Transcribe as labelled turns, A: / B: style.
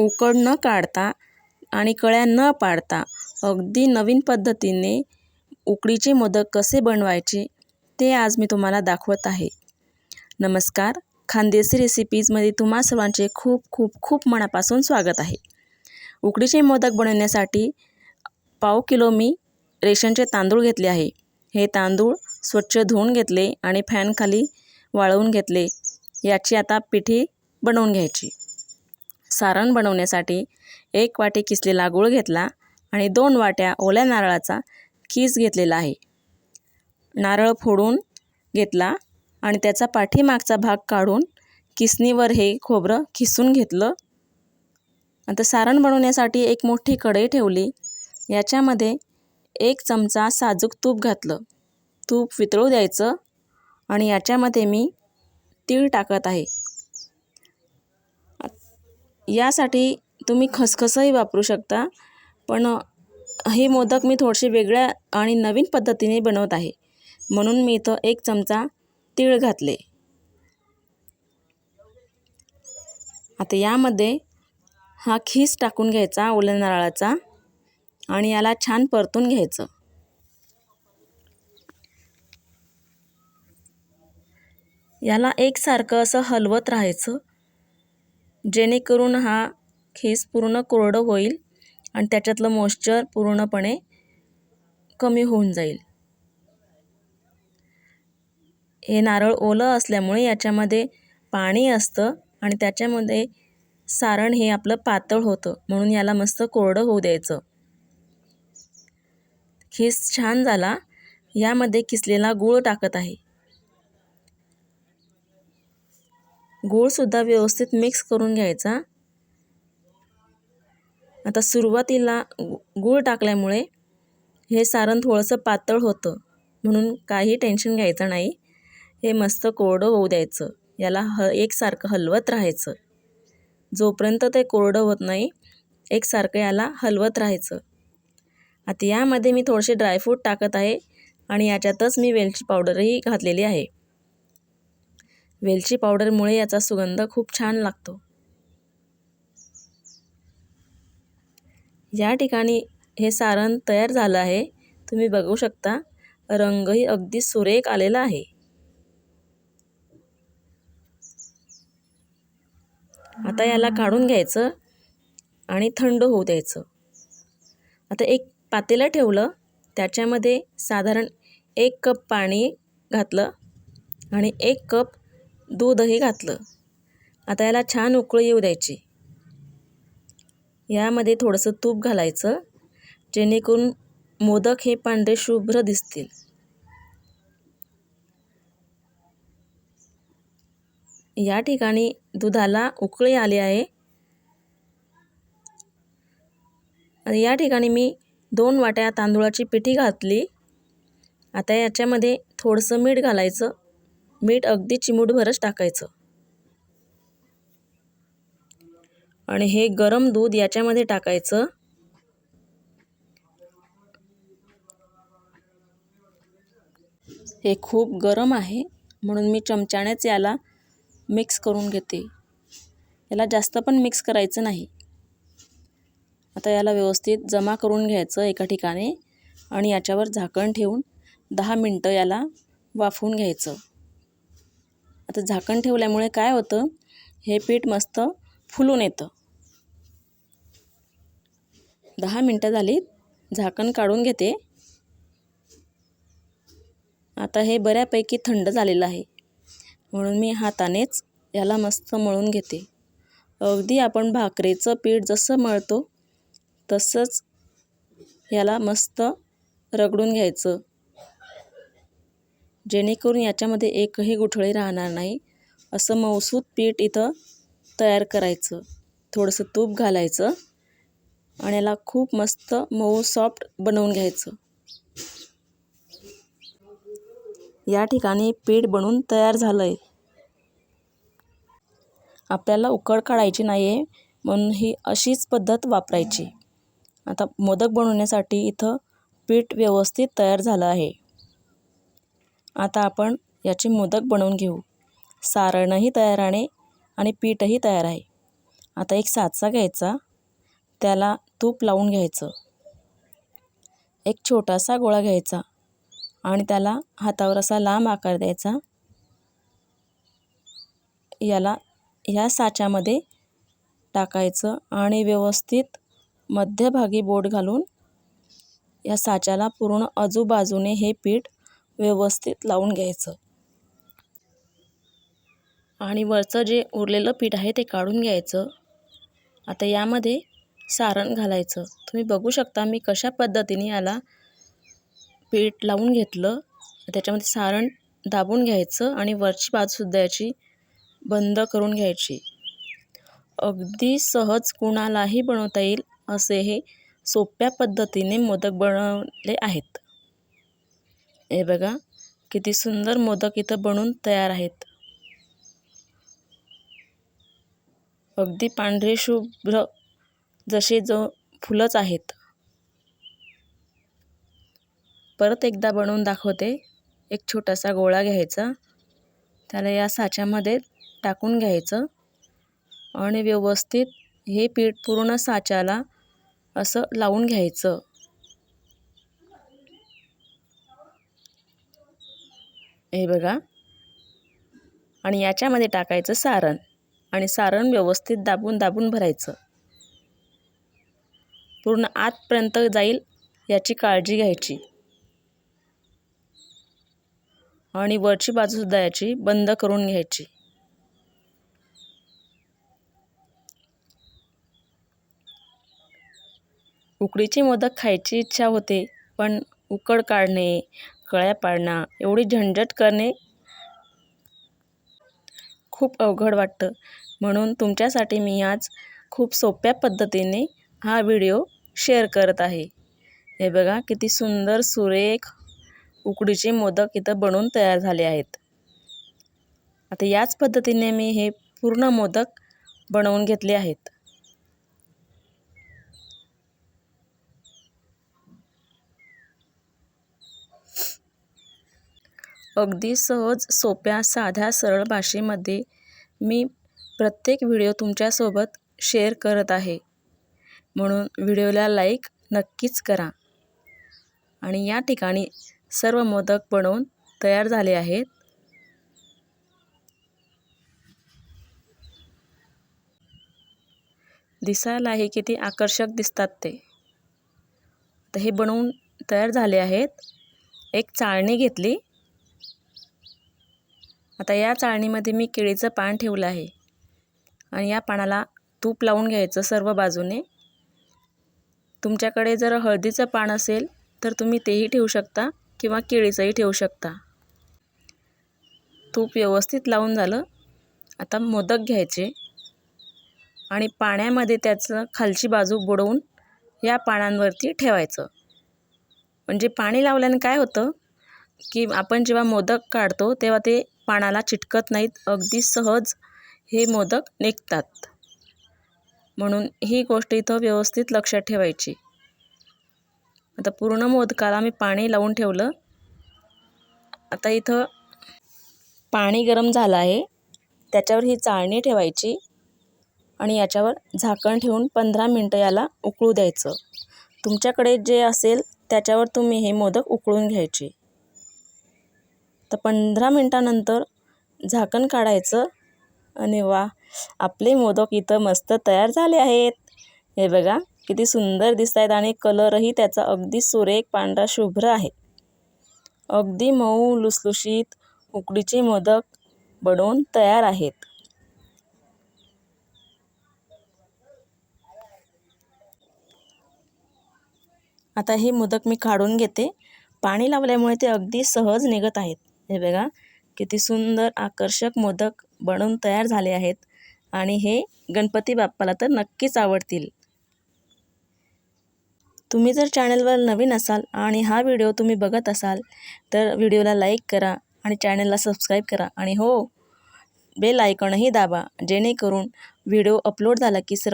A: उकड न काढता आणि कळ्या न पाडता अगदी नवीन पद्धतीने उकडीचे मोदक कसे बनवायचे ते आज मी तुम्हाला दाखवत आहे. नमस्कार खानदेशी रेसिपीजमध्ये तुम्हा सर्वांचे खूप खूप खूप मनापासून स्वागत आहे. उकडीचे मोदक बनवण्यासाठी पाव किलो मी रेशनचे तांदूळ घेतले आहे. हे तांदूळ स्वच्छ धुवून घेतले आणि फॅनखाली वाळवून घेतले. याची आता पिठी बनवून घ्यायची. सारण बनवण्यासाठी एक वाटी किसलेला गूळ घेतला आणि दोन वाट्या ओल्या नारळाचा कीस घेतलेला आहे. नारळ फोडून घेतला आणि त्याचा पाठीमागचा भाग काढून किसणीवर हे खोबरं खिसून घेतलं. आता सारण बनवण्यासाठी एक मोठी कढई ठेवली. याच्यामध्ये एक चमचा साजूक तूप घातलं. तूप वितळू द्यायचं आणि याच्यामध्ये मी तीळ टाकत आहे. यासाठी तुम्ही खसखसही वापरू शकता. पण हे मोदक मी थोडेसे वेगळ्या आणि नवीन पद्धतीने बनवत आहे. म्हणून मी इथं एक चमचा तीळ घातले. आता यामध्ये हा खीस टाकून घ्यायचा ओल्या नारळाचा आणि याला छान परतून घ्यायचं. याला एकसारखं असं हलवत राहायचं. जेणेकरून हा खीस पूर्ण कोरडं होईल आणि त्याच्यातलं मॉइश्चर पूर्णपणे कमी होऊन जाईल. हे नारळ ओलं असल्यामुळे याच्यामध्ये पाणी असतं आणि त्याच्यामध्ये सारण हे आपलं पातळ होतं म्हणून याला मस्त कोरडं होऊ द्यायचं. खीस छान झाला यामध्ये किसलेला गूळ टाकत आहे. गूळसुद्धा व्यवस्थित मिक्स करून घ्यायचा. आता सुरुवातीला गूळ टाकल्यामुळे हे सारण थोडंसं पातळ होतं म्हणून काही टेन्शन घ्यायचं नाही. हे मस्त कोरडं होऊ द्यायचं. याला ह एकसारखं हलवत राहायचं. जोपर्यंत ते कोरडं होत नाही एकसारखं याला हलवत राहायचं. आता यामध्ये मी थोडेसे ड्रायफ्रूट टाकत आहे आणि याच्यातच मी वेलची पावडरही घातलेली आहे. वेलची पावडरमुळे याचा सुगंध खूप छान लागतो. या ठिकाणी हे सारण तयार झालं आहे. तुम्ही बघू शकता रंगही अगदी सुरेख आलेला आहे. आता याला काढून घ्यायचं आणि थंड होऊ द्यायचं. आता एक पातेलं ठेवलं त्याच्यामध्ये साधारण एक कप पाणी घातलं आणि एक कप दूधही घातलं. आता याला छान उकळी येऊ द्यायची. यामध्ये थोडंसं तूप घालायचं जेणेकरून मोदक हे पांढरे शुभ्र दिसतील. या ठिकाणी दुधाला उकळी आली आहे. या ठिकाणी मी दोन वाट्या तांदूळाची पिठी घातली. आता याच्यामध्ये थोडंसं मीठ घालायचं. मीठ अगदी चिमूटभरच टाकायचं. आणि हे गरम दूध याच्यामध्ये टाकायचं. हे खूप गरम आहे म्हणून मी चमच्यानेच याला मिक्स करून घेते. याला जास्त पण मिक्स करायचं नाही. आता याला व्यवस्थित जमा करून घ्यायचं एका ठिकाणी आणि याच्यावर झाकण ठेवून दहा मिनटं याला वाफवून घ्यायचं. आता झाकण ठेवल्यामुळे काय होतं? हे पीठ मस्त फुलून येतं. दहा मिनटं झाली. झाकण काढून घेते. आता हे बऱ्यापैकी थंड झालेलं आहे. म्हणून मी हातानेच याला मस्त मळून घेते. अगदी आपण भाकरीचं पीठ जसं मळतो तसंच याला मस्त रगडून घ्यायचं. जेणेकरून याच्यामध्ये एकही गुठळी राहणार नाही. असं मऊसूत पीठ इथं तयार करायचं. थोडंसं तूप घालायचं आणि याला खूप मस्त मऊ सॉफ्ट बनवून घ्यायचं. या ठिकाणी पीठ बनवून तयार झालं आहे आपल्याला उकड काढायची नाही आहे म्हणून ही अशीच पद्धत वापरायची. आता मोदक बनवण्यासाठी इथं पीठ व्यवस्थित तयार झालं आहे. आता आपण याचे मोदक बनवून घेऊ. सारणही तयार आहे आणि पीठही तयार आहे. आता एक साचा घ्यायचा. त्याला तूप लावून घ्यायचं. एक छोटासा गोळा घ्यायचा आणि त्याला हातावर असा लांब आकार द्यायचा. याला ह्या साच्यामध्ये टाकायचं आणि व्यवस्थित मध्यभागी बोट घालून या साच्याला पूर्ण आजूबाजूने हे पीठ व्यवस्थित लावून घ्यायचं. आणि वरचं जे उरलेलं पीठ आहे ते काढून घ्यायचं. आता यामध्ये सारण घालायचं. तुम्ही बघू शकता मी कशा पद्धतीने याला पीठ लावून घेतलं. त्याच्यामध्ये सारण दाबून घ्यायचं आणि वरची बाजूसुद्धा याची बंद करून घ्यायची. अगदी सहज कुणालाही बनवता येईल असे हे सोप्या पद्धतीने मोदक बनवले आहेत. हे बघा किती सुंदर मोदक इथं बनून तयार आहेत. अगदी पांढरे शुभ्र जसे जो फुलंच आहेत. परत एकदा बनवून दाखवते. एक छोटासा गोळा घ्यायचा. त्याला या साच्यामध्ये टाकून घ्यायचं. आणि व्यवस्थित हे पीठ पूर्ण साच्याला असं लावून घ्यायचं. हे बघा. आणि याच्यामध्ये टाकायचं सारण. आणि सारण व्यवस्थित दाबून दाबून भरायचं. पूर्ण आतपर्यंत जाईल याची काळजी घ्यायची. आणि वरची बाजूसुद्धा याची बंद करून घ्यायची. उकडीचे मोदक खायची इच्छा होते पण उकड काढणे कळ्या पाडणं एवढी झंझट करणे खूप अवघड वाटतं. म्हणून तुमच्यासाठी मी आज खूप सोप्या पद्धतीने हा व्हिडिओ शेअर करत आहे. हे बघा किती सुंदर सुरेख उकडीचे मोदक इथं बनवून तयार झाले आहेत. आता याच पद्धतीने मी हे पूर्ण मोदक बनवून घेतले आहेत. अगदी सहज सोप्या साध्या सरळ भाषेमध्ये मी प्रत्येक व्हिडिओ तुमच्यासोबत शेअर करत आहे. म्हणून व्हिडिओला लाईक नक्कीच करा. आणि या ठिकाणी सर्व मोदक बनवून तयार झाले आहेत. दिसायलाही किती आकर्षक दिसतात ते. तर हे बनवून तयार झाले आहेत. एक चाळणी घेतली. आता या चाळणीमध्ये मी केळीचं पान ठेवलं आहे. आणि या पानाला तूप लावून घ्यायचं सर्व बाजूने. तुमच्याकडे जर हळदीचं पान असेल तर तुम्ही तेही ठेवू शकता किंवा केळीचंही ठेवू शकता. तूप व्यवस्थित लावून झालं. आता मोदक घ्यायचे. आणि पाण्यामध्ये त्याचं खालची बाजू बुडवून या पानांवरती ठेवायचं. म्हणजे पाणी लावल्याने काय होतं की आपण जेव्हा मोदक काढतो तेव्हा ते पानाला चिटकत नाहीत अगदी सहज हे मोदक निघतात. म्हणून ही गोष्ट इथं व्यवस्थित लक्षात ठेवायची. आता पूर्ण मोदकाला मी पाणी लावून ठेवलं. आता इथं पाणी गरम झालं आहे. त्याच्यावर ही चाळणी ठेवायची आणि याच्यावर झाकण ठेवून पंधरा मिनटं याला उकळू द्यायचं. तुमच्याकडे जे असेल त्याच्यावर तुम्ही हे मोदक उकळून घ्यायचे. तर पंधरा मिनटानंतर झाकण काढायचं. आणि वा आपले मोदक इथं मस्त तयार झाले आहेत. हे बघा किती सुंदर दिसत आहेत आणि कलरही त्याचा अगदी सुरेख पांढरा शुभ्र आहे. अगदी मऊ लुसलुशीत उकडीचे मोदक बनवून तयार आहेत. आता हे मोदक मी काढून घेते. पाणी लावल्यामुळे ते अगदी सहज निघत आहेत. हे बघा किती सुंदर आकर्षक मोदक बनवून तयार झाले आहेत आणि हे गणपती बाप्पाला तर नक्कीच आवडतील. तुम्ही जर चॅनलवर नवीन असाल आणि हा व्हिडिओ तुम्ही बघत असाल तर व्हिडिओला लाईक करा आणि चॅनलला सबस्क्राईब करा आणि हो बेल आयकॉनही दाबा जेणेकरून व्हिडिओ अपलोड झाला की सर्व